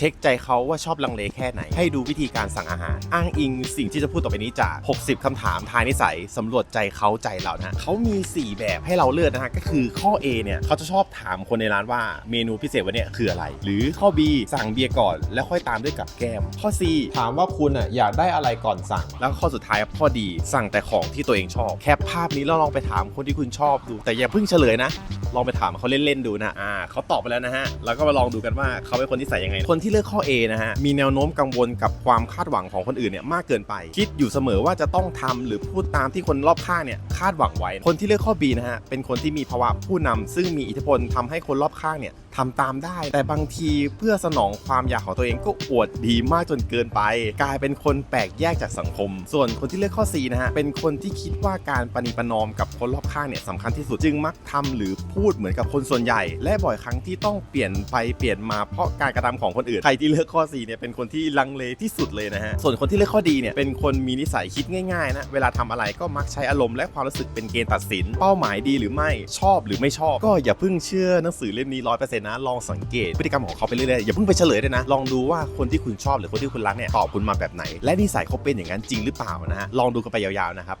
ช็คใจเขาว่าชอบลังเลแค่ไหน ให้ดูวิธีการสั่งอาหาร อ้างอิงสิ่งที่จะพูดต่อไปนี้จาก 60คำถามทายนิสัยสำรวจใจเขาใจเรานะเขามี 4 แบบให้เราเลือกนะฮะก็คือข้อ A เนี่ยเขาจะชอบถามคนในร้านว่าเมนูพิเศษวันนี้คืออะไร หรือข้อ B สั่งเบียร์ก่อน แล้วค่อยตามด้วยกับแก้ม ข้อ C ถามว่าคุณอะอยากได้อะไรก่อนสั่ง แล้วข้อสุดท้ายข้อดีสั่งแต่ของที่ตัวเองชอบแคปภาพนี้แล้วลองไปถามคนที่คุณชอบดู แต่อย่าเพิ่งเฉลยนะ ลองไปถามเขาเล่นๆดูนะอ่าเขาตอบไปแล้วนะฮะแล้วก็มาลองดูกันว่าเขาเป็นคนที่ใส่ยังไงคนที่เลือกข้อ A นะฮะ มีแนวโน้มกังวลกับความคาดหวังของคนอื่นเนี่ยมากเกินไป คิดอยู่เสมอว่าจะต้องทำหรือพูดตามที่คนรอบข้างเนี่ยคาดหวังไว้ คนที่เลือกข้อ B นะฮะ เป็นคนที่มีภาวะผู้นำซึ่งมีอิทธิพลทำให้คนรอบข้างเนี่ยทำตามได้ แต่บางทีเพื่อสนองความอยากของตัวเองก็อวดดีมากจนเกินไป กลายเป็นคนแปลกแยกจากสังคม ส่วนคนที่เลือกข้อ C นะฮะ เป็นคนที่คิดว่าการปณิปนอมกับคนรอบข้างเนี่ยสำคัญที่สุดจึงมักทำหรือพูดเหมือนกับคนส่วนใหญ่ และบ่อยครั้งที่ต้องเปลี่ยนไปเปลี่ยนมาเพราะการกระทำของคนอื่นใครที่เลือกข้อ C เนี่ยเป็นคนที่ลังเลที่สุดเลยนะฮะ ส่วนคนที่เลือกข้อดีเนี่ยเป็นคนมีนิสัยคิดง่ายๆนะ เวลาทำอะไรก็มักใช้อารมณ์และความรู้สึกเป็นเกณฑ์ตัดสิน เป้าหมายดีหรือไม่ชอบหรือไม่ชอบ ก็อย่าเพิ่งเชื่อหนังสือเล่มนี้ร้อยเปอร์เซ็นต์นะ ลองสังเกตพฤติกรรมของเขาไปเรื่อยๆ อย่าเพิ่งไปเฉลยด้วยนะ ลองดูว่าคนที่คุณชอบหรือคนที่คุณรักเนี่ยตอบคุณมาแบบไหน และนิสัยเขาเป็นอย่างนั้นจริงหรือเปล่านะฮะ ลองดูกันไปยาวๆนะครับ